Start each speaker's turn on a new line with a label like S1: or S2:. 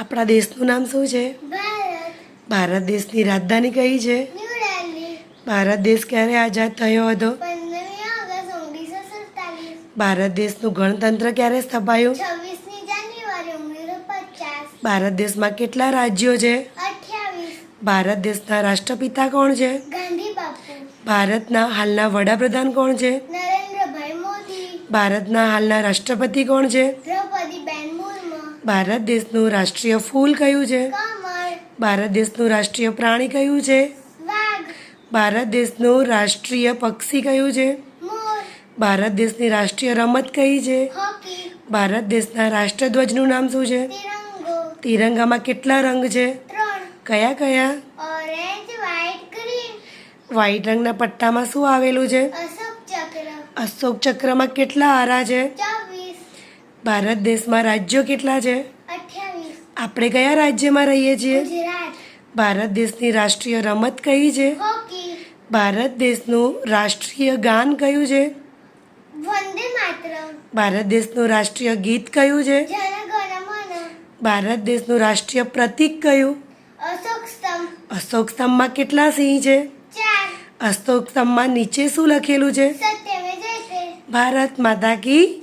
S1: આપણા દેશનું નામ શું છે?
S2: ભારત.
S1: દેશની રાજધાની કઈ છે? ભારત દેશ ક્યારે આઝાદ થયો હતો? ભારત દેશનું ગણતંત્ર ક્યારે સ્થપાયું? ભારત દેશમાં કેટલા રાજ્યો છે? ભારત દેશના રાષ્ટ્રપિતા કોણ છે? ભારતના હાલના વડાપ્રધાન કોણ છે? ભારતના હાલના રાષ્ટ્રપતિ કોણ છે? ભારત દેશનું રાષ્ટ્રીય ફૂલ કયું છે? ભારત દેશનું રાષ્ટ્રીય પ્રાણી કયું છે? ભારત દેશનું રાષ્ટ્રીય પક્ષી કયું છે? ભારત દેશની રાષ્ટ્રીય રમત કઈ છે? ભારત દેશના રાષ્ટ્રધ્વજનું નામ શું છે? તિરંગામાં કેટલા રંગ છે? કયા કયા? વ્હાઈટ રંગના પટ્ટામાં શું આવેલું છે?
S2: અશોક
S1: ચક્રમાં કેટલા આરા છે? ભારત દેશમાં રાજ્યો કેટલા છે? આપણે કયા રાજ્યમાં રહીએ છીએ? ભારત દેશની રાષ્ટ્રીય રમત કઈ છે? ભારત દેશનું રાષ્ટ્રીય ગાન કયું છે? ભારત દેશનું રાષ્ટ્રીય ગીત કયું છે? ભારત દેશનું રાષ્ટ્રીય પ્રતીક કયું?
S2: અશોક સ્તંભ.
S1: સ્તંભમાં કેટલા સિંહ છે? અશોક સ્તંભમાં નીચે શું લખેલું છે? ભારત માતા કી